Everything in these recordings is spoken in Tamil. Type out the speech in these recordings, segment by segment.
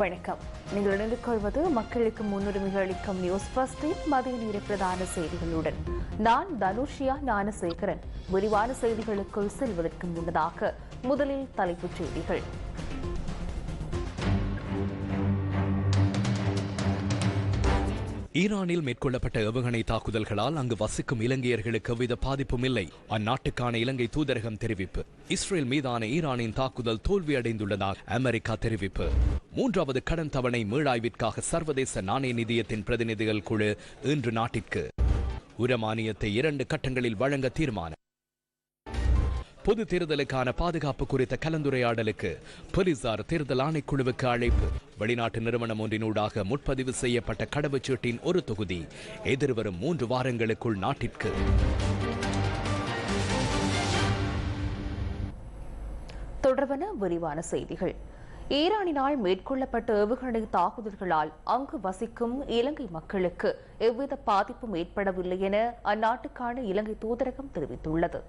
வணக்கம். நீங்கள் இணைந்து கொள்வது மக்களுக்கு முன்னுரிமை அளிக்கும் நியூஸ் ஃபர்ஸ்டின் மதிய நேர பிரதான செய்திகளுடன். நான் தனுஷியா ஞானசேகரன். விரிவான செய்திகளுக்குள் செல்வதற்கு முன்னதாக முதலில் தலைப்புச் செய்திகள். ஈரானில் மேற்கொள்ளப்பட்ட ஏவுகணை தாக்குதல்களால் அங்கு வசிக்கும் இலங்கையர்களுக்கு எவ்வித பாதிப்பும் இல்லை. அந்நாட்டுக்கான இலங்கை தூதரகம் தெரிவிப்பு. இஸ்ரேல் மீதான ஈரானின் தாக்குதல் தோல்வியடைந்துள்ளதாக அமெரிக்கா தெரிவிப்பு. மூன்றாவது கடன் தவணை மீளாய்விற்காக சர்வதேச நாணய நிதியத்தின் பிரதிநிதிகள் குழு இன்று நாட்டிற்கு. உரமானியத்தை இரண்டு கட்டங்களில் வழங்க தீர்மானம். பொது தேர்தலுக்கான பாதுகாப்பு குறித்த கலந்துரையாடலுக்கு போலீசார் தேர்தல் ஆணைக்குழுவுக்கு அழைப்பு. வெளிநாட்டு நிறுவனம் ஒன்றினூடாக முற்பதிவு செய்யப்பட்ட கடவுச்சீட்டின் ஒரு தொகுதி எதிர்வரும் மூன்று வாரங்களுக்குள் நாட்டிற்கு. தொடர்பன விரிவான செய்திகள். ஈரானினால் மேற்கொள்ளப்பட்ட ஏவுகணை தாக்குதல்களால் அங்கு வசிக்கும் இலங்கை மக்களுக்கு எவ்வித பாதிப்பும் ஏற்படவில்லை என அந்நாட்டுக்கான இலங்கை தூதரகம் தெரிவித்துள்ளது.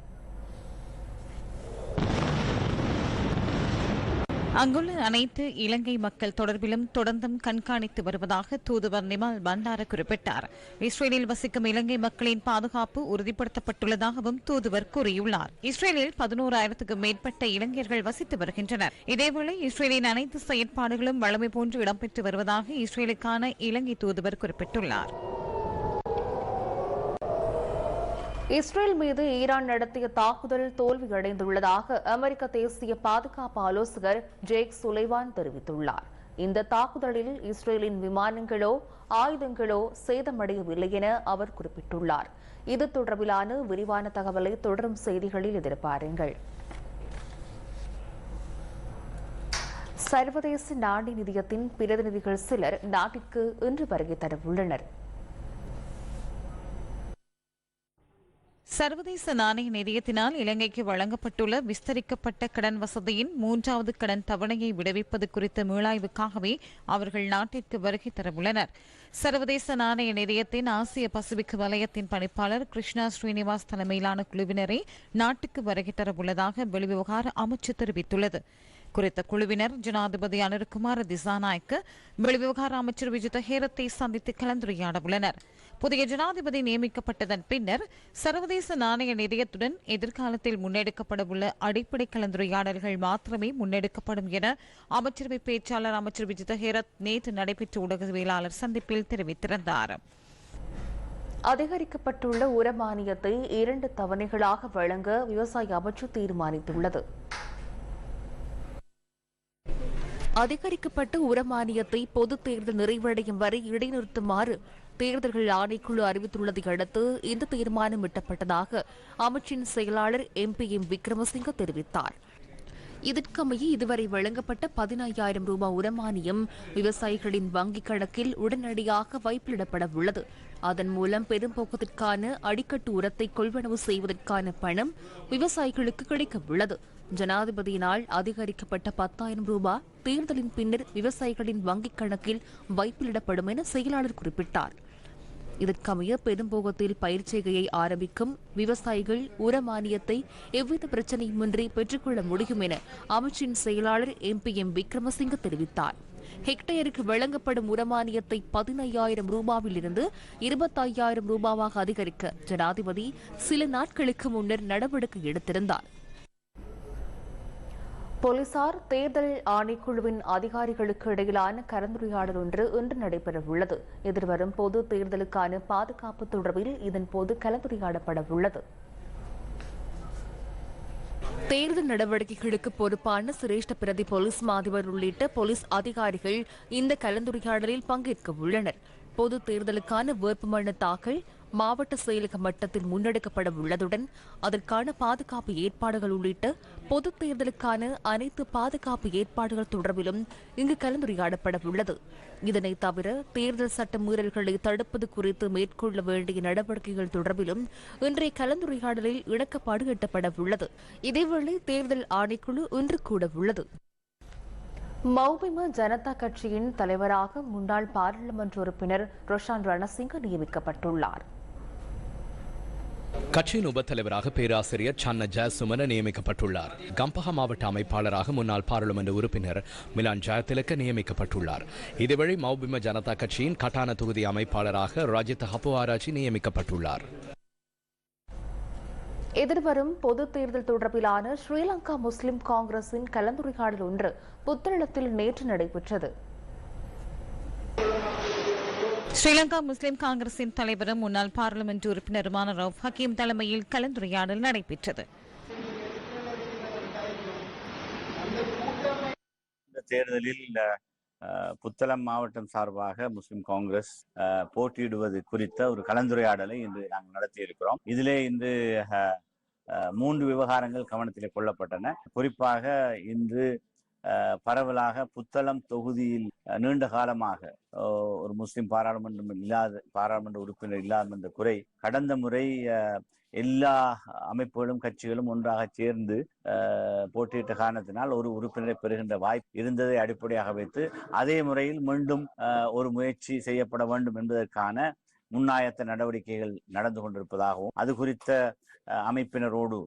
அங்குள்ள அனைத்து இலங்கை மக்கள் தொடர்பிலும் தொடர்ந்தும் கண்காணித்து வருவதாக தூதுவர் நிமால் பண்டார குறிப்பிட்டார். இஸ்ரேலில் வசிக்கும் இலங்கை மக்களின் பாதுகாப்பு உறுதிப்படுத்தப்பட்டுள்ளதாகவும் தூதுவர் கூறியுள்ளார். இஸ்ரேலில் பதினோராயிரத்துக்கும் மேற்பட்ட இளைஞர்கள் வசித்து வருகின்றனர். இதேவேளை இஸ்ரேலின் அனைத்து செயற்பாடுகளும் வழமை போன்று இடம்பெற்று வருவதாக இஸ்ரேலுக்கான இலங்கை தூதுவர் குறிப்பிட்டுள்ளார். இஸ்ரேல் மீது ஈரான் நடத்திய தாக்குதல் தோல்வியடைந்துள்ளதாக அமெரிக்க தேசிய பாதுகாப்பு ஆலோசகர் ஜேக் சுலைவான் தெரிவித்துள்ளார். இந்த தாக்குதலில் இஸ்ரேலின் விமானங்களோ ஆயுதங்களோ சேதமடையவில்லை என அவர் குறிப்பிட்டுள்ளார். இது தொடர்பிலான விரிவான தகவலை தொடரும் செய்திகளில் எதிர்பாருங்கள். சர்வதேச நாணய நிதியத்தின் பிரதிநிதிகள் சிலர் நாட்டிற்கு இன்று வருகை தரவுள்ளனர். சர்வதேச நாணய நிதியத்தினால் இலங்கைக்கு வழங்கப்பட்டுள்ள விஸ்தரிக்கப்பட்ட கடன் வசதியின் மூன்றாவது கடன் தவணையை விடுவிப்பது குறித்த மீளாய்வுக்காகவே அவர்கள் நாட்டிற்கு வருகை தரவுள்ளனர். சர்வதேச நாணய நிதியத்தின் ஆசிய பசிபிக் வலயத்தின் பணிப்பாளர் கிருஷ்ணா ஸ்ரீனிவாஸ் தலைமையிலான குழுவினரை நாட்டுக்கு வருகை தரவுள்ளதாக வெளிவிவகார அமைச்சு தெரிவித்துள்ளது. குறித்த குழுவினர் ஜனாதிபதி அனுர்குமார் திசாநாயக்கு வெளிவிவகார அமைச்சர் விஜித ஹேரத்தை சந்தித்து கலந்துரையாட உள்ளனர் புதிய ஜனாதிபதி நியமிக்கப்பட்டதன் பின்னர் சர்வதேச நாணய நிதியத்துடன் எதிர்காலத்தில் முன்னெடுக்கப்படவுள்ள அடிப்படை கலந்துரையாடல்கள் மாத்திரமே முன்னெடுக்கப்படும் என அமைச்சரவை பேச்சாளர் அமைச்சர் விஜித ஹேரத் நேற்று நடைபெற்ற ஊடகவியலாளர் சந்திப்பில் தெரிவித்திருந்தார். அதிகரிக்கப்பட்டுள்ள உரமானியத்தை இரண்டு தவணைகளாக வழங்க விவசாய அமைச்சு தீர்மானித்துள்ளது. அதிகரிக்கப்பட்ட உரமானியத்தை பொது தேர்தல் நிறைவடையும் வரை இடைநிறுத்துமாறு தேர்தல்கள் ஆணைக்குழு அறிவித்துள்ளதை அடுத்து இந்த தீர்மானம் எட்டப்பட்டதாக அமைச்சின் செயலாளர் எம் பி எம் விக்ரமசிங்க தெரிவித்தார். இதற்கமைய இதுவரை வழங்கப்பட்ட பதினையாயிரம் ரூபாய் உரமானியம் விவசாயிகளின் வங்கிக் கணக்கில் உடனடியாக வைப்பிலிடப்பட உள்ளது. அதன் மூலம் பெரும்போக்கத்திற்கான அடிக்கட்டு உரத்தை கொள்வனவு செய்வதற்கான பணம் விவசாயிகளுக்கு கிடைக்க உள்ளது. ஜனாதிபதியினால் அதிகரிக்கப்பட்ட பத்தாயிரம் ரூபாய் தேர்தலின் பின்னர் விவசாயிகளின் வங்கிக் கணக்கில் வைப்பிலிடப்படும் என செயலாளர் குறிப்பிட்டார். இதற்கமைய பெரும்போகத்தில் பயிர் செய்கையை ஆரம்பிக்கும் விவசாயிகள் உர மானியத்தை எவ்வித பிரச்சனையுமின்றி பெற்றுக்கொள்ள முடியும் என அமைச்சின் செயலாளர் எம் பி எம் விக்ரமசிங்க தெரிவித்தார். ஹெக்டேருக்கு வழங்கப்படும் உரமானியத்தை பதினையாயிரம் ரூபாவில் இருந்து இருபத்தையாயிரம் ரூபாவாக அதிகரிக்க ஜனாதிபதி சில நாட்களுக்கு முன்னர் நடவடிக்கை எடுத்திருந்தார். போலீசார் தேர்தல் ஆணைக்குழுவின் அதிகாரிகளுக்கு இடையிலான கலந்துரையாடல் ஒன்று இன்று நடைபெறவுள்ளது. எதிர்வரும் பொது தேர்தலுக்கான பாதுகாப்பு தொடர்பில் இதன்போது கலந்துரையாடப்பட உள்ளது. தேர்தல் நடவடிக்கைகளுக்கு பொறுப்பான சிரேஷ்ட பிரதி போலீஸ் மாதிபர் உள்ளிட்ட போலீஸ் அதிகாரிகள் இந்த கலந்துரையாடலில் பங்கேற்க உள்ளனர் பொது தேர்தலுக்கான வேட்புமனு தாக்கல் மாவட்ட செயலக மட்டத்தில் முன்னெடுக்கப்பட உள்ளதுடன் அதற்கான பாதுகாப்பு ஏற்பாடுகள் உள்ளிட்ட பொது தேர்தலுக்கான அனைத்து பாதுகாப்பு ஏற்பாடுகள் தொடர்பிலும் இங்கு கலந்துரையாடப்பட உள்ளது. இதனை தவிர தேர்தல் சட்ட மீறல்களை தடுப்பது குறித்து மேற்கொள்ள வேண்டிய நடவடிக்கைகள் தொடர்பிலும் இன்றைய கலந்துரையாடலில் இணக்கப்பாடு எட்டப்பட உள்ளது. இதேவேளை தேர்தல் ஆணைக்குழு இன்று கூட உள்ளது. மௌபிம ஜனதா கட்சியின் தலைவராக முன்னாள் பாராளுமன்ற உறுப்பினர் ரொஷான் ரணசிங்க நியமிக்கப்பட்டுள்ளார். கட்சியின் உபத்தலைவராக பேராசிரியர் சன்ன ஜெயசுமன நியமிக்கப்பட்டுள்ளார். கம்பஹா மாவட்ட அமைப்பாளராக முன்னாள் பாராளுமன்ற உறுப்பினர் மிலான் ஜெயதிலக்க நியமிக்கப்பட்டுள்ளார். இதுவழி மௌபிம ஜனதா கட்சியின் கட்டான தொகுதி அமைப்பாளராக ரஜித் ஹப்புவாராஜி நியமிக்கப்பட்டுள்ளார். எதிர்வரும் பொதுத் தேர்தல் தொடர்பிலான ஸ்ரீலங்கா முஸ்லிம் காங்கிரசின் கலந்துரையாடல் ஒன்று புத்தளத்தில் நேற்று நடைபெற்றது. ஸ்ரீலங்கா முஸ்லிம் காங்கிரசின் தலைவரும் முன்னாள் பார்லிமெண்ட் உறுப்பினருமான ரவுப் ஹக்கீம் தலைமையில் கலந்துரையாடல் நடைபெற்றது. இந்த தேர்தலில் புத்தளம் மாவட்டம் சார்பாக முஸ்லிம் காங்கிரஸ் அஹ், போட்டியிடுவது குறித்த ஒரு கலந்துரையாடலை இன்று நாங்கள் நடத்தியிருக்கிறோம். இதிலே இன்று மூன்று விவகாரங்கள் கவனத்தில் கொள்ளப்பட்டன. குறிப்பாக இன்று பரவலாக புத்தளம் தொகுதியில் நீண்ட காலமாக ஒரு முஸ்லிம் பாராளுமன்றம் இல்லாத பாராளுமன்ற உறுப்பினர் இல்லாத என்ற குறை கடந்த முறை அஹ், எல்லா அமைப்புகளும் கட்சிகளும் ஒன்றாக சேர்ந்து போட்டியிட்ட காரணத்தினால் ஒரு உறுப்பினரை பெறுகின்ற வாய்ப்பு இருந்ததை அடிப்படையாக வைத்து அதே முறையில் மீண்டும் அஹ், ஒரு முயற்சி செய்யப்பட வேண்டும் என்பதற்கான முன்னாயத்த நடவடிக்கைகள் நடந்து கொண்டிருப்பதாகவும் அது குறித்த அமைப்பினரோடு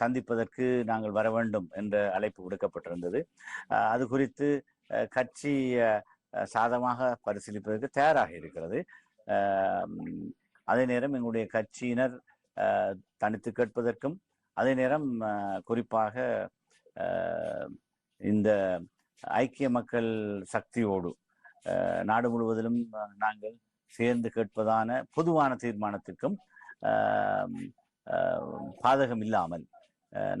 சந்திப்பதற்கு நாங்கள் வர வேண்டும் என்ற அழைப்பு விடுக்கப்பட்டிருந்தது. அது குறித்து கட்சி சாதமாக பரிசீலிப்பதற்கு தயாராக இருக்கிறது. அதே நேரம் எங்களுடைய கட்சியினர் தனித்து கேட்பதற்கும் அதே நேரம் குறிப்பாக இந்த ஐக்கிய மக்கள் சக்தியோடு நாடு முழுவதிலும் நாங்கள் சேர்ந்து கேட்பதான பொதுவான தீர்மானத்துக்கும் பாதகம் இல்லாமல்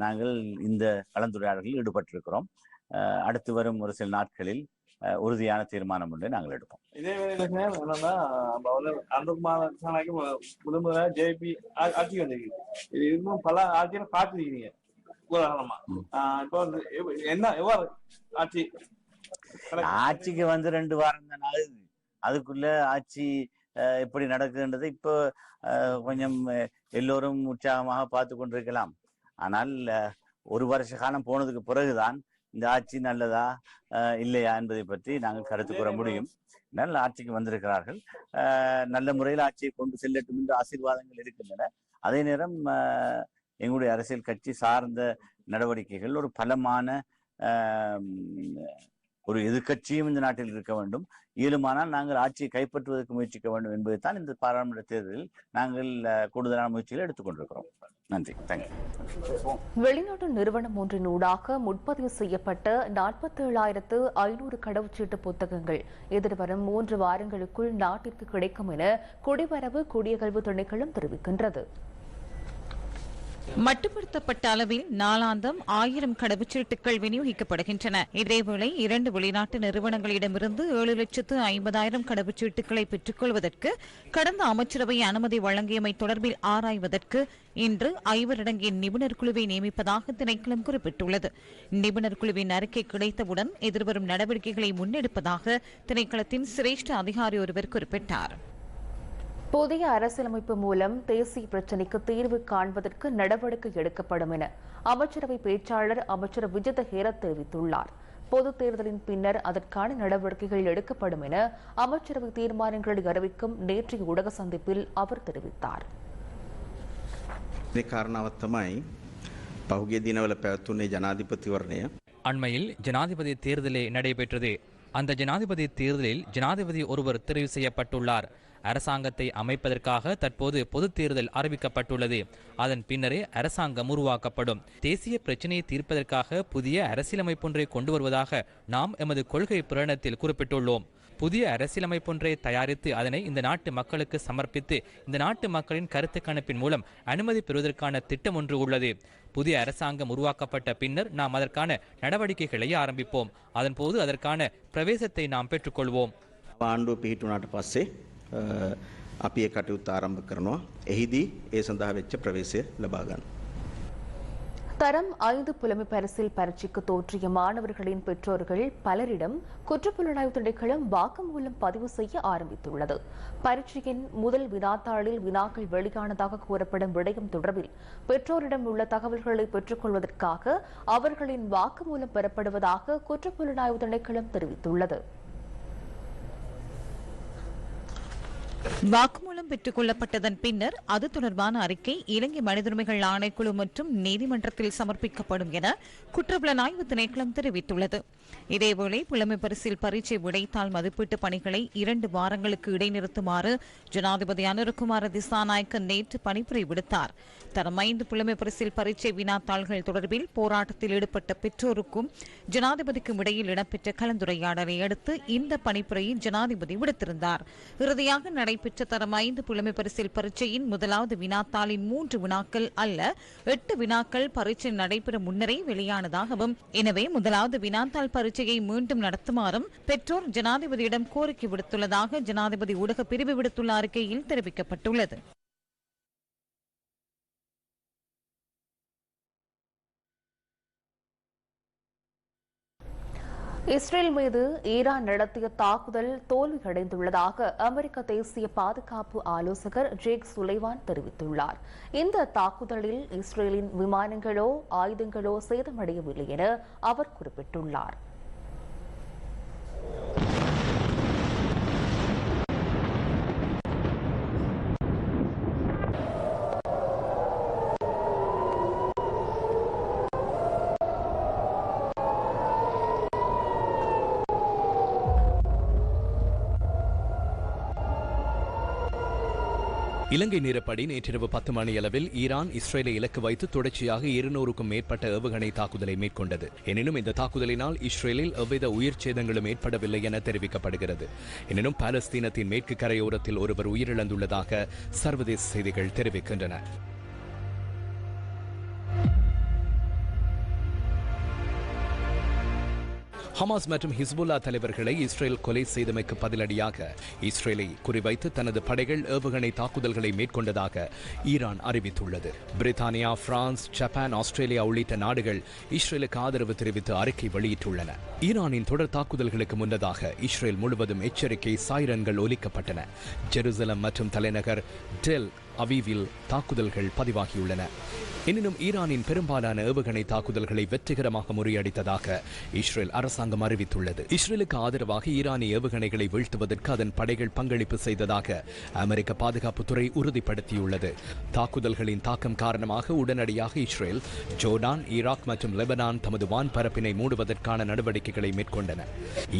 நாங்கள் இந்த கலந்துரையாடல்களில் ஈடுபட்டிருக்கிறோம். அடுத்து வரும் ஒரு சில நாட்களில் உறுதியான தீர்மானம் ஒன்றை நாங்கள் எடுப்போம். இதே வேலையில என்னன்னா முதல் முதல்ல ஜேபி ஆட்சிக்கு வந்திருக்கு இது இன்னும் பல ஆட்சியில பார்த்துருக்கீங்க. உதாரணமா. இப்போ என்ன எவ்வாறு ஆட்சி? ஆட்சிக்கு வந்து ரெண்டு வாரம் தான் ஆகுது. அதுக்குள்ள ஆட்சி அஹ், எப்படி நடக்குதுன்றதை இப்போ கொஞ்சம் எல்லோரும் உற்சாகமாக பார்த்து கொண்டிருக்கலாம். ஆனால் ஒரு வருஷ காலம் போனதுக்கு பிறகுதான் இந்த ஆட்சி நல்லதா இல்லையா என்பதை பற்றி நாங்கள் கருத்து கூற முடியும். நல்ல ஆட்சிக்கு வந்திருக்கிறார்கள். நல்ல முறையில் ஆட்சியை கொண்டு செல்லட்டும் என்ற ஆசீர்வாதங்கள் இருக்கின்றன. அதே நேரம் எங்களுடைய அரசியல் கட்சி சார்ந்த நடவடிக்கைகள் ஒரு பலமான ஒரு எதிர்க்கட்சியும் இந்த நாட்டில் இருக்க வேண்டும். இயலுமானால் நாங்கள் ஆட்சியை கைப்பற்றுவதற்கு முயற்சிக்க வேண்டும் என்பதைத்தான் இந்த பாராளுமன்ற தேர்தலில் நாங்கள் கூடுதலான முயற்சிகளை எடுத்துக்கொண்டிருக்கிறோம். நன்றி. தேங்க்யூ வெளிநாட்டு நிறுவனம் ஒன்றின் ஊடாக முன்பதிவு செய்யப்பட்ட நாற்பத்தேழாயிரத்து ஐநூறு கடவுச்சீட்டு புத்தகங்கள் எதிர்வரும் மூன்று வாரங்களுக்குள் நாட்டிற்கு கிடைக்கும் என குடிவரவு குடியகல்வு திணைக்களம் தெரிவிக்கின்றது. மட்டுப்படுத்தப்பட்ட அளவில் நாளாந்தம் ஆயிரம் கடவுச்சீட்டுகள் விநியோகிக்கப்படுகின்றன. இதேவேளை இரண்டு வெளிநாட்டு நிறுவனங்களிடமிருந்து ஏழு லட்சத்து ஐம்பதாயிரம் கடவுச்சீட்டுகளை பெற்றுக்கொள்வதற்கு கடந்த அமைச்சரவை அனுமதி வழங்கியமை தொடர்பில் ஆராய்வதற்கு இன்று ஐவரடங்கிய நிபுணர் குழுவை நியமிப்பதாக திணைக்களம் குறிப்பிட்டுள்ளது. நிபுணர் குழுவின் அறிக்கை கிடைத்தவுடன் எதிர்வரும் நடவடிக்கைகளை முன்னெடுப்பதாக திணைக்களத்தின் சிரேஷ்ட அதிகாரி ஒருவர் குறிப்பிட்டார். புதிய அரசியலமைப்பு மூலம் தேசிய பிரச்சினைக்கு தீர்வு காண்பதற்கு நடவடிக்கை எடுக்கப்படும் என அமைச்சரவை பேச்சாளர் அமைச்சர் விஜித ஹேர தெரிவித்துள்ளார். பொது தேர்தலின் பின்னர் அதற்கான நடவடிக்கைகள் எடுக்கப்படும் என அமைச்சரவை தீர்மானங்களை அறிவிக்கும் நேற்றைய ஊடக சந்திப்பில் அவர் தெரிவித்தார். அண்மையில் ஜனாதிபதி தேர்தலே நடைபெற்றது. அந்த ஜனாதிபதி தேர்தலில் ஜனாதிபதி ஒருவர் தெரிவு செய்யப்பட்டுள்ளார். அரசாங்கத்தை அமைப்பதற்காக தற்போது பொது தேர்தல் அறிவிக்கப்பட்டுள்ளது. அதன் பின்னரே அரசாங்கம் உருவாக்கப்படும். தேசிய பிரச்சினையை தீர்ப்பதற்காக புதிய அரசியலமைப்பொன்றை கொண்டு வருவதாக நாம் எமது கொள்கை பிரகடனத்தில் குறிப்பிட்டுள்ளோம். புதிய அரசியலமைப்பொன்றை தயாரித்து அதனை இந்த நாட்டு மக்களுக்கு சமர்ப்பித்து இந்த நாட்டு மக்களின் கருத்து கணிப்பின் மூலம் அனுமதி பெறுவதற்கான திட்டம் ஒன்று உள்ளது. புதிய அரசாங்கம் உருவாக்கப்பட்ட பின்னர் நாம் அதற்கான நடவடிக்கைகளை ஆரம்பிப்போம். அதன் போது அதற்கான பிரவேசத்தை நாம் பெற்றுக்கொள்வோம். ஆண்டு பிடிட்டு நாட்டு பஸ்ஸே අපි ඒ කටයුත්ත ආරම්භ කරනවා. එහිදී ඒ සඳහා වෙච්ච ප්‍රවේශය ලබාගන්න. தரம் ஐந்து புலமை பரிசில் பரீட்சைக்கு தோற்றிய மாணவர்களின் பெற்றோர்கள் பலரிடம் குற்றப்புலனாய்வு திணைக்களம் வாக்குமூலம் பதிவு செய்ய ஆரம்பித்துள்ளது பரீட்சையின் முதல் வினாத்தாளில் வினாக்கள் வெளியானதாக கூறப்படும் விடயம் தொடர்பில் பெற்றோரிடம் உள்ள தகவல்களை பெற்றுக்கொள்வதற்காக அவர்களின் வாக்குமூலம் பெறப்படுவதாக குற்றப்புலனாய்வு திணைக்களம் தெரிவித்துள்ளது வாக்குமூலம் பெற்றுக் கொள்ளப்பட்டதன் பின்னர் அது தொடர்பான அறிக்கை இலங்கை மனித உரிமைகள் ஆணைக்குழு மற்றும் நீதிமன்றத்தில் சமர்ப்பிக்கப்படும் என குற்றப்புலனாய்வு திணைக்களம் தெரிவித்துள்ளது. இதேவேளை புலமை பரிசில் பரீட்சை விடைத்தாள் மதிப்பீட்டு பணிகளை இரண்டு வாரங்களுக்கு இடைநிறுத்துமாறு ஜனாதிபதி அனுரகுமார திசாநாயக்க நேற்று பணிப்புரை விடுத்தார். தரம் ஐந்து புலமை பரிசில் பரீட்சை வினாத்தாள்கள் தொடர்பில் போராட்டத்தில் ஈடுபட்ட பெற்றோருக்கும் ஜனாதிபதிக்கும் இடையில் இடம்பெற்ற கலந்துரையாடலை அடுத்து இந்த பணிப்புரையை ஜனாதிபதி விடுத்திருந்தார். இறுதியாக நடைபெற்ற தரம் ஐந்து புலமை பரிசில் பரீட்சையின் முதலாவது வினாத்தாளின் மூன்று வினாக்கள் அல்ல எட்டு வினாக்கள் பரீட்சை நடைபெறும் முன்னரே வெளியானதாகவும் எனவே முதலாவது வினாத்தாள் பரீட்சையை மீண்டும் நடத்துமாறும் பெற்றோர் ஜனாதிபதியிடம் கோரிக்கை விடுத்துள்ளதாக ஜனாதிபதி ஊடக பிரிவு விடுத்துள்ள அறிக்கையில் தெரிவிக்கப்பட்டுள்ளது. இஸ்ரேல் மீது ஈரான் நடத்திய தாக்குதல் தோல்வியடைந்துள்ளதாக அமெரிக்க தேசிய பாதுகாப்பு ஆலோசகர் ஜேக் சுலைவான் தெரிவித்துள்ளார். இந்த தாக்குதலில் இஸ்ரேலின் விமானங்களோ ஆயுதங்களோ சேதமடையவில்லை என அவர் குறிப்பிட்டுள்ளார். இலங்கை நேரப்படி நேற்றிரவு பத்து மணியளவில் ஈரான் இஸ்ரேலை இலக்கு வைத்து தொடர்ச்சியாக இருநூறுக்கும் மேற்பட்ட ஏவுகணை தாக்குதலை மேற்கொண்டது. எனினும் இந்த தாக்குதலினால் இஸ்ரேலில் எவ்வித உயிர் சேதங்களும் ஏற்படவில்லை என தெரிவிக்கப்படுகிறது. எனினும் பாலஸ்தீனத்தின் மேற்கு கரையோரத்தில் ஒருவர் உயிரிழந்துள்ளதாக சர்வதேச செய்திகள் தெரிவிக்கின்றன. ஹமாஸ் மற்றும் ஹிஸ்புல்லா தலைவர்களை இஸ்ரேல் கொலை செய்தமைக்கு பதிலடியாக இஸ்ரேலை குறிவைத்து தனது படைகள் ஏவுகணை தாக்குதல்களை மேற்கொண்டதாக ஈரான் அறிவித்துள்ளது. பிரித்தானியா பிரான்ஸ் ஜப்பான் ஆஸ்திரேலியா உள்ளிட்ட நாடுகள் இஸ்ரேலுக்கு ஆதரவு தெரிவித்து அறிக்கை வெளியிட்டுள்ளன. ஈரானின் தொடர் தாக்குதல்களுக்கு முன்னதாக இஸ்ரேல் முழுவதும் எச்சரிக்கை சாய்ரன்கள் ஒலிக்கப்பட்டன. ஜெருசலம் மற்றும் தலைநகர் டெல் அவீவில் தாக்குதல்கள் பதிவாகியுள்ளன. எனினும் ஈரானின் பெரும்பாலான ஏவுகணை தாக்குதல்களை வெற்றிகரமாக முறியடித்ததாக இஸ்ரேல் அரசாங்கம் அறிவித்துள்ளது. இஸ்ரேலுக்கு ஆதரவாக ஈரானிய ஏவுகணைகளை வீழ்த்துவதற்கு அதன் படைகள் பங்களிப்பு செய்ததாக அமெரிக்க பாதுகாப்புத்துறை உறுதிப்படுத்தியுள்ளது. தாக்குதல்களின் தாக்கம் காரணமாக உடனடியாக இஸ்ரேல் ஜோர்டான் ஈராக் மற்றும் லெபனான் தமது வான் பரப்பினை மூடுவதற்கான நடவடிக்கைகளை மேற்கொண்டன.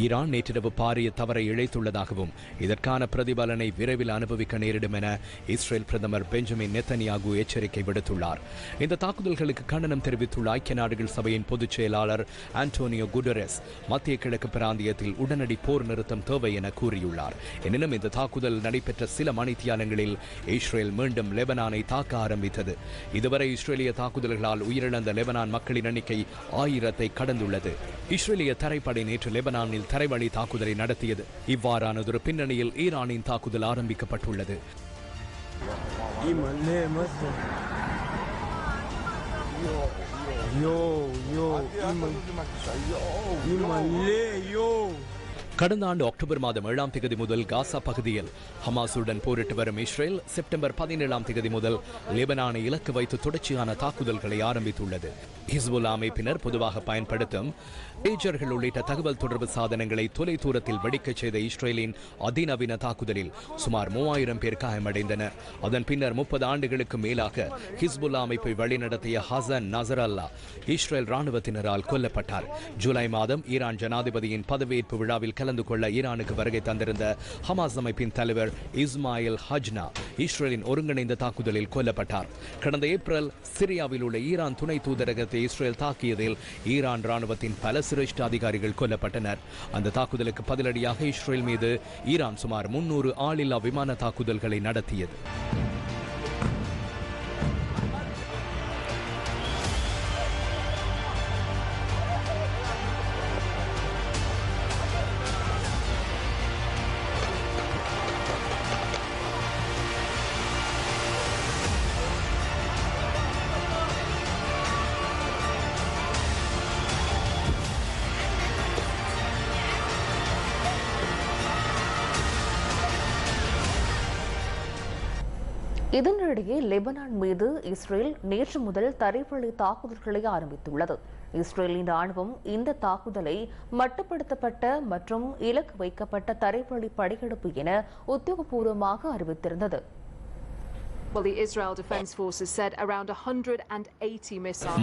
ஈரான் நேற்றிரவு பாரிய தவறை இழைத்துள்ளதாகவும் இதற்கான பிரதிபலனை விரைவில் அனுபவிக்க நேரிடும் என இஸ்ரேல் பிரதமர் பெஞ்சமின் நெத்தனியாகு எச்சரிக்கை விடுத்துள்ளார். இந்த தாக்குதல்களுக்கு கண்டனம் தெரிவித்துள்ள ஐக்கிய நாடுகள் சபையின் பொதுச் செயலாளர் ஆண்டோனியோ குடரஸ் மத்திய கிழக்கு பிராந்தியத்தில் உடனடி போர் நிறுத்தம் தேவை என கூறியுள்ளார். எனினும் இந்த தாக்குதல் நடைபெற்ற சில மணித்தியாலங்களில் இஸ்ரேல் மீண்டும் லெபனானை தாக்க ஆரம்பித்தது. இதுவரை இஸ்ரேலிய தாக்குதல்களால் உயிரிழந்த லெபனான் மக்களின் எண்ணிக்கை ஆயிரத்தை கடந்துள்ளது. இஸ்ரேலிய தரைப்படை நேற்று லெபனானில் தரைவழி தாக்குதலை நடத்தியது. இவ்வாறானதொரு பின்னணியில் ஈரானின் தாக்குதல் ஆரம்பிக்கப்பட்டுள்ளது. கடந்த ஆண்டு அக்டோபர் மாதம் ஏழாம் தேதி முதல் காசா பகுதியில் ஹமாஸுடன் போரிட்டு வரும் இஸ்ரேல் செப்டம்பர் பதினேழாம் தேதி முதல் லெபனானை இலக்கு வைத்து தொடர்ச்சியான தாக்குதல்களை ஆரம்பித்துள்ளது. ஹிஸ்புல்லா அமைப்பினர் பொதுவாக பயன்படுத்தும் பேஜர்கள் உள்ளிட்ட தகவல் தொடர்பு சாதனங்களை தொலை தூரத்தில் வெடிக்கச் செய்த இஸ்ரேலின் அதிநவீன தாக்குதலில் சுமார் மூவாயிரம் பேர் காயமடைந்தனர். அதன் பின்னர் முப்பது ஆண்டுகளுக்கு மேலாக ஹிஸ்புல்லா அமைப்பை வழிநடத்திய ஹசன் நசரல்லா அல்லா இஸ்ரேல் ராணுவத்தினரால் கொல்லப்பட்டார். ஜூலை மாதம் ஈரான் ஜனாதிபதியின் பதவியேற்பு விழாவில் கலந்து கொள்ள ஈரானுக்கு வருகை தந்திருந்த ஹமாஸ் அமைப்பின் தலைவர் இஸ்மாயில் ஹஜ்னா இஸ்ரேலின் ஒருங்கிணைந்த தாக்குதலில் கொல்லப்பட்டார். கடந்த ஏப்ரல் சிரியாவில் உள்ள ஈரான் துணை தூதரகத்தை இஸ்ரேல் தாக்கியதில் ஈரான் ராணுவத்தின் பல சிரேஷ்ட அதிகாரிகள் கொல்லப்பட்டனர். அந்த தாக்குதலுக்கு பதிலடியாக இஸ்ரேல் மீது ஈரான் சுமார் முன்னூறு ஆளில்லா விமான தாக்குதல்களை நடத்தியது. இதனிடையே லெபனான் மீது இஸ்ரேல் நேற்று முதல் தரைவழி தாக்குதல்களை ஆரம்பித்துள்ளது. இஸ்ரேலின் ராணுவம் இந்த தாக்குதலை மட்டுப்படுத்தப்பட்ட மற்றும் இலக்கு வைக்கப்பட்ட தரைவழி படையெடுப்பு என உத்தியோகபூர்வமாக அறிவித்திருந்தது.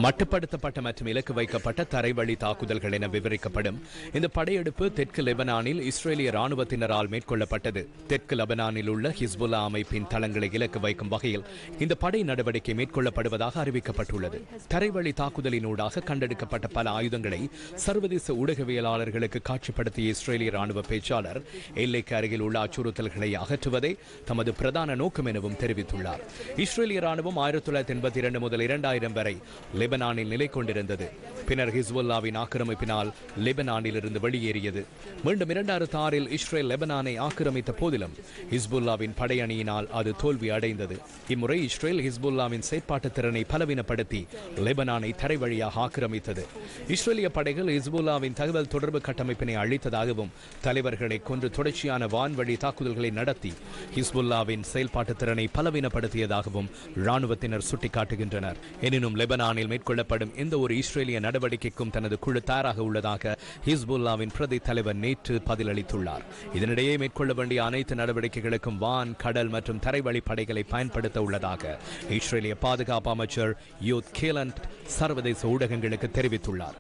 மட்டுப்படுத்தப்பட்ட மற்றும் இலக்கு வைக்கப்பட்ட தரைவழி தாக்குதல்கள் என விவரிக்கப்படும். இந்த படையெடுப்பு தெற்கு லெபனானில் இஸ்ரேலிய ராணுவத்தினரால் மேற்கொள்ளப்பட்டது. தெற்கு லெபனானில் உள்ள ஹிஸ்புல்லா அமைப்பின் தளங்களை இலக்கு வைக்கும் வகையில் இந்த படை நடவடிக்கை மேற்கொள்ளப்படுவதாக அறிவிக்கப்பட்டுள்ளது. தரைவழி தாக்குதலினூடாக கண்டெடுக்கப்பட்ட பல ஆயுதங்களை சர்வதேச ஊடகவியலாளர்களுக்கு காட்சிப்படுத்திய இஸ்ரேலிய ராணுவ பேச்சாளர் எல்லைக்கு அருகில் உள்ள அச்சுறுத்தல்களை அகற்றுவதே தமது பிரதான நோக்கம் எனவும் தெரிவித்துள்ளார். இஸ்ரேலிய ராணுவம் ஆயிரத்தி தொள்ளாயிரத்தி எண்பத்தி இரண்டு முதல் இரண்டாயிரம் வரை லெபனானில் நிலை கொண்டிருந்தது. பின்னர் ஹிஸ்புல்லாவின் ஆக்கிரமிப்பினால் லெபனானில் இருந்து வெளியேறியது. மீண்டும் இரண்டாயிரத்தி ஆறில் இஸ்ரேல் லெபனானை ஆக்கிரமித்த போதிலும் ஹிஸ்புல்லாவின் படையணியினால் அது தோல்வி அடைந்தது. இம்முறை இஸ்ரேல் ஹிஸ்புல்லாவின் செயற்பாட்டு திறனை பலவீனப்படுத்தி லெபனானை தரை வழியாக ஆக்கிரமித்தது. இஸ்ரேலிய படைகள் ஹிஸ்புல்லாவின் தகவல் தொடர்பு கட்டமைப்பினை அழித்ததாகவும் தலைவர்களை கொன்று தொடர்ச்சியான வான்வழி தாக்குதல்களை நடத்தி ஹிஸ்புல்லாவின் செயல்பாட்டு திறனை பலவீனப்படுத்த நடத்தியதாகவும் ராணுவத்தினர் சுட்டிக்காட்டுகின்றனர். எனினும் லெபனானில் மேற்கொள்ளப்படும் எந்த ஒரு இஸ்ரேலிய நடவடிக்கைக்கும் தனது குழு தயாராக உள்ளதாக ஹிஸ்புல்லாவின் பிரதி தலைவர் நேற்று பதிலளித்துள்ளார். இதனிடையே மேற்கொள்ள வேண்டிய அனைத்து நடவடிக்கைகளுக்கும் வான் கடல் மற்றும் தரைவழி படைகளை பயன்படுத்த உள்ளதாக இஸ்ரேலிய பாதுகாப்பு அமைச்சர் யூத் கேலண்ட் சர்வதேச ஊடகங்களுக்கு தெரிவித்துள்ளார்.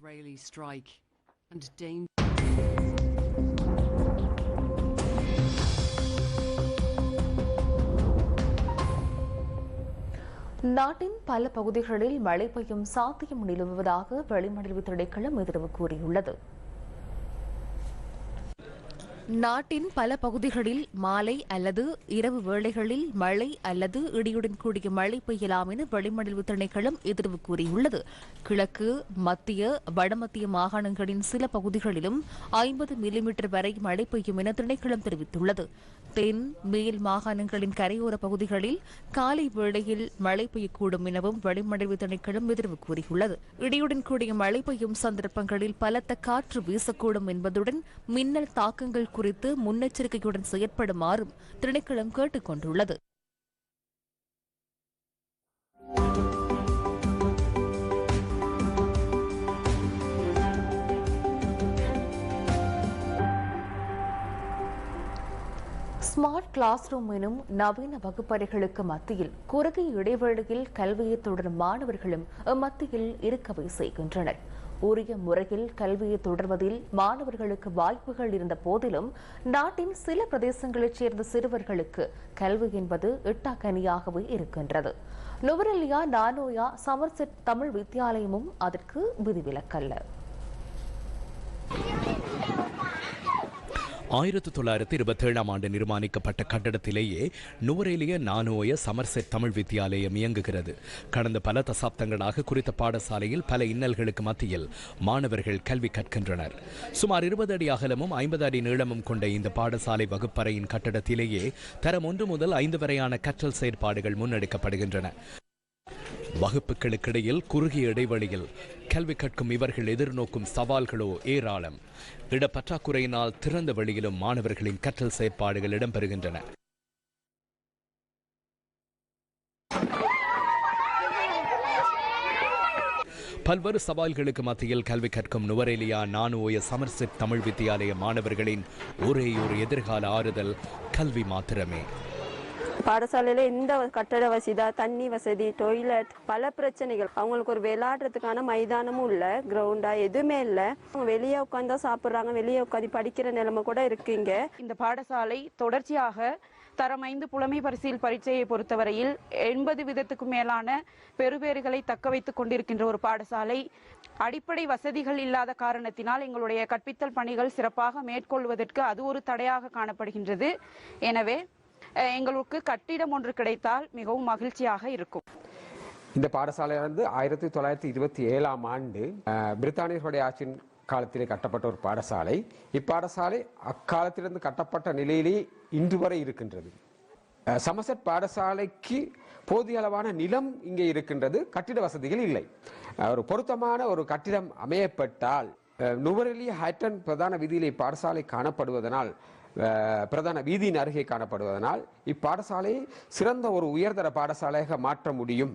நாட்டின் பல பகுதிகளில் மழை பெய்யும் சாத்தியம் நிலவுவதாக வெளிமண்டல திணைக்களம் எதிர்வு கூறியுள்ளது. நாட்டின் பல பகுதிகளில் மாலை அல்லது இரவு வேளைகளில் மழை அல்லது இடியுடன் கூடிய மழை பெய்யலாம் என வெளிமண்டல திணைக்களம் எதிர்வு கூறியுள்ளது. கிழக்கு மத்திய வடமத்திய மாகாணங்களின் சில பகுதிகளிலும் ஐம்பது மில்லிமீட்டர் வரை மழை பெய்யும் என திணைக்களம் தெரிவித்துள்ளது. தென் மேல் மாகாணங்களின் கரையோர பகுதிகளில் காலை வேளையில் மழை பெய்யக்கூடும் எனவும் வெளிமண்டல திணைக்களம் எதிர்வு கூறியுள்ளது. இடியுடன் கூடிய மழை பெய்யும் சந்தர்ப்பங்களில் பலத்த காற்று வீசக்கூடும் என்பதுடன் மின்னல் தாக்கங்கள் குறித்து முன்னெச்சரிக்கையுடன் செயற்படுமாறும் திணைக்களம் கேட்டுக் கொண்டுள்ளது ஸ்மார்ட் கிளாஸ் ரூம் எனும் நவீன வகுப்பறைகளுக்கு மத்தியில் குறுகிய இடைவெளியில் கல்வியை தொடரும் மாணவர்களும் மத்தியில் இருக்கவே செய்கின்றனர். உரிய முறையில் கல்வியை தொடர்வதில் மாணவர்களுக்கு வாய்ப்புகள் இருந்த போதிலும் நாட்டின் சில பிரதேசங்களைச் சேர்ந்த சிறுவர்களுக்கு கல்வி என்பது இட்டாக்கனியாகவே இருக்கின்றது. நுவரெல்லியா நானோயா சமர்செட் தமிழ் வித்தியாலயமும் அதற்கு விதிவிலக்கல்ல. ஆயிரத்தி தொள்ளாயிரத்தி இருபத்தி ஏழாம் ஆண்டு நிர்மாணிக்கப்பட்ட கட்டடத்திலேயே நுவரேலிய நானோய சமர்செட் தமிழ் வித்தியாலயம் இயங்குகிறது. கடந்த பல தசாப்தங்களாக குறித்த பாடசாலையில் பல இன்னல்களுக்கு மத்தியில் மாணவர்கள் கல்வி கற்கின்றனர். சுமார் இருபது அடி அகலமும் ஐம்பது அடி நீளமும் கொண்ட இந்த பாடசாலை வகுப்பறையின் கட்டடத்திலேயே தரம் ஒன்று முதல் ஐந்து வரையான கற்றல் செயற்பாடுகள் முன்னெடுக்கப்படுகின்றன. வகுப்புகளுக்கிடையில் குறுகிய இடைவெளியில் கல்வி கற்கும் இவர்கள் எதிர்நோக்கும் சவால்களோ ஏராளம். இடப்பற்றாக்குறையினால் திறந்த வெளியிலும் மாணவர்களின் கற்றல் செயற்பாடுகள் இடம்பெறுகின்றன. பல்வேறு சவால்களுக்கு மத்தியில் கல்வி கற்கும் நுவரேலியா நானுவோய சமர்சித் தமிழ் வித்தியாலய மாணவர்களின் ஒரே ஒரு எதிர்கால ஆறுதல் கல்வி மாத்திரமே. பாடசாலையில எந்த கட்டட வசதி தண்ணி வசதி டொய்லெட் பல பிரச்சனைகள். அவங்களுக்கு ஒரு விளையாடுறதுக்கான மைதானமும் இல்ல கிரவுண்டா எதுவுமே இல்ல. அவங்க வெளியே உட்காந்தா சாப்பிடுறாங்க வெளியே உட்காந்து படிக்கிற நிலைமை கூட இருக்குங்க இந்த பாடசாலை தொடர்ச்சியாக தரம் ஐந்து புலமை பரிசீல் பரீட்சையை பொறுத்தவரையில் எண்பது விதத்துக்கும் மேலான பெறுபேறுகளை தக்க வைத்துக் கொண்டிருக்கின்ற ஒரு பாடசாலை. அடிப்படை வசதிகள் இல்லாத காரணத்தினால் எங்களுடைய கற்பித்தல் பணிகள் சிறப்பாக மேற்கொள்வதற்கு அது ஒரு தடையாக காணப்படுகின்றது. எனவே எங்களுக்கு கட்டிடம் ஒன்று கிடைத்தால் மிகவும் மகிழ்ச்சியாக இருக்கும். இந்த பாடசாலை வந்து ஆயிரத்தி தொள்ளாயிரத்தி இருபத்தி ஏழாம் ஆண்டு பிரித்தானியர்களுடைய ஆட்சியின் காலத்திலே கட்டப்பட்ட ஒரு பாடசாலை. இப்பாடசாலை அக்காலத்திலிருந்து கட்டப்பட்ட நிலையிலேயே இன்று வரை இருக்கின்றது. சமசட் சமசெட் பாடசாலைக்கு போதிய அளவான நிலம் இங்கே இருக்கின்றது கட்டிட வசதிகள் இல்லை. ஒரு பொருத்தமான ஒரு கட்டிடம் அமையப்பட்டால் நுவரெலி ஹைட்டன் பிரதான வீதியிலே பாடசாலை காணப்படுவதனால் பிரதான வீதியின் அருகே காணப்படுவதனால் இப்பாடசாலையை சிறந்த ஒரு உயர்தர பாடசாலையாக மாற்ற முடியும்.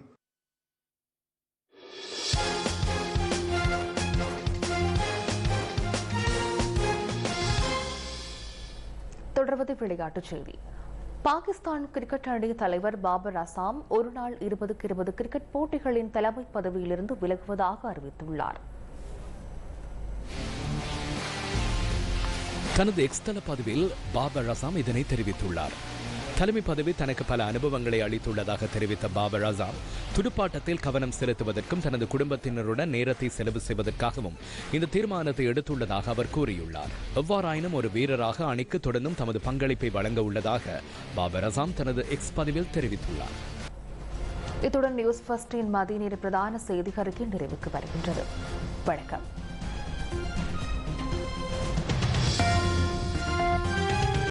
தொடர்வது விளையாட்டுச் செய்தி. பாகிஸ்தான் கிரிக்கெட் அணி தலைவர் பாபர் அசாம் ஒருநாள் இருபதுக்கு இருபது கிரிக்கெட் போட்டிகளின் தலைமை பதவியிலிருந்து விலகுவதாக அறிவித்துள்ளார். தனது எக்ஸ் தள பதிவில் பாபர் அசாம் இதனை தெரிவித்துள்ளார். தலைமை பதவி தனக்கு பல அனுபவங்களை அளித்துள்ளதாக தெரிவித்த பாபர் அசாம் துடுப்பாட்டத்தில் கவனம் செலுத்துவதற்கும் தனது குடும்பத்தினருடன் நேரத்தை செலவு செய்வதற்காகவும் இந்த தீர்மானத்தை எடுத்துள்ளதாக அவர் கூறியுள்ளார். எவ்வாறாயினும் ஒரு வீரராக அணிக்கு தொடர்ந்தும் தமது பங்களிப்பை வழங்க உள்ளதாக பாபர் அசாம் தனது எக்ஸ் பதிவில் தெரிவித்துள்ளார். இத்துடன் நியூஸ் ஃபர்ஸ்டின் மதிய நேர பிரதான செய்தி அறிக்கை நிறைவுக்கு வருகின்றது. வணக்கம்.